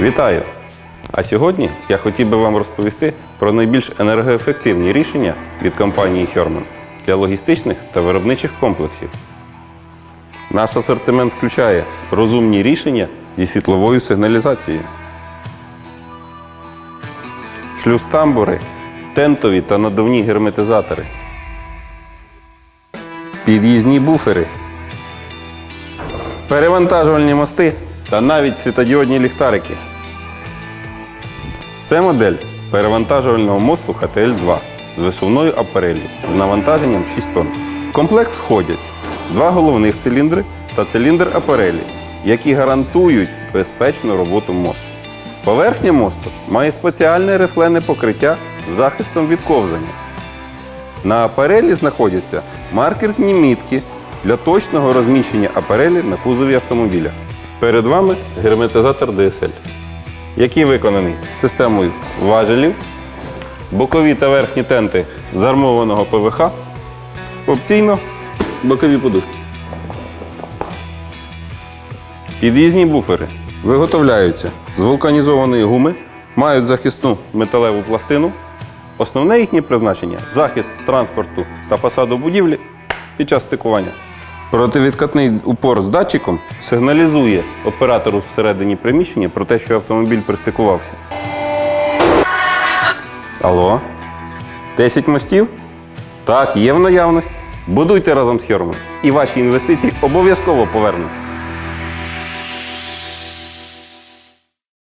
Вітаю! А сьогодні я хотів би вам розповісти про найбільш енергоефективні рішення від компанії Herman для логістичних та виробничих комплексів. Наш асортимент включає розумні рішення зі світловою сигналізацією, шлюз-тамбури, тентові та надувні герметизатори, під'їзні буфери, перевантажувальні мости та навіть світодіодні ліхтарики. Це модель перевантажувального мосту HTL-2 з висувною апареллю з навантаженням 6 тонн. В комплект входять два головних циліндри та циліндр апарелі, які гарантують безпечну роботу мосту. Поверхня мосту має спеціальне рифлене покриття з захистом від ковзання. На апарелі знаходяться маркерні мітки для точного розміщення апарелі на кузові автомобіля. Перед вами герметизатор DSL, який виконаний системою важелів, бокові та верхні тенти з армованого ПВХ, опційно бокові подушки. Під'їзні буфери виготовляються з вулканізованої гуми, мають захисну металеву пластину. Основне їхнє призначення захист транспорту та фасаду будівлі під час стикування. Противідкатний упор з датчиком сигналізує оператору всередині приміщення про те, що автомобіль пристикувався. Алло? 10 мостів? Так, є в наявності. Будуйте разом з Херман. І ваші інвестиції обов'язково повернуться.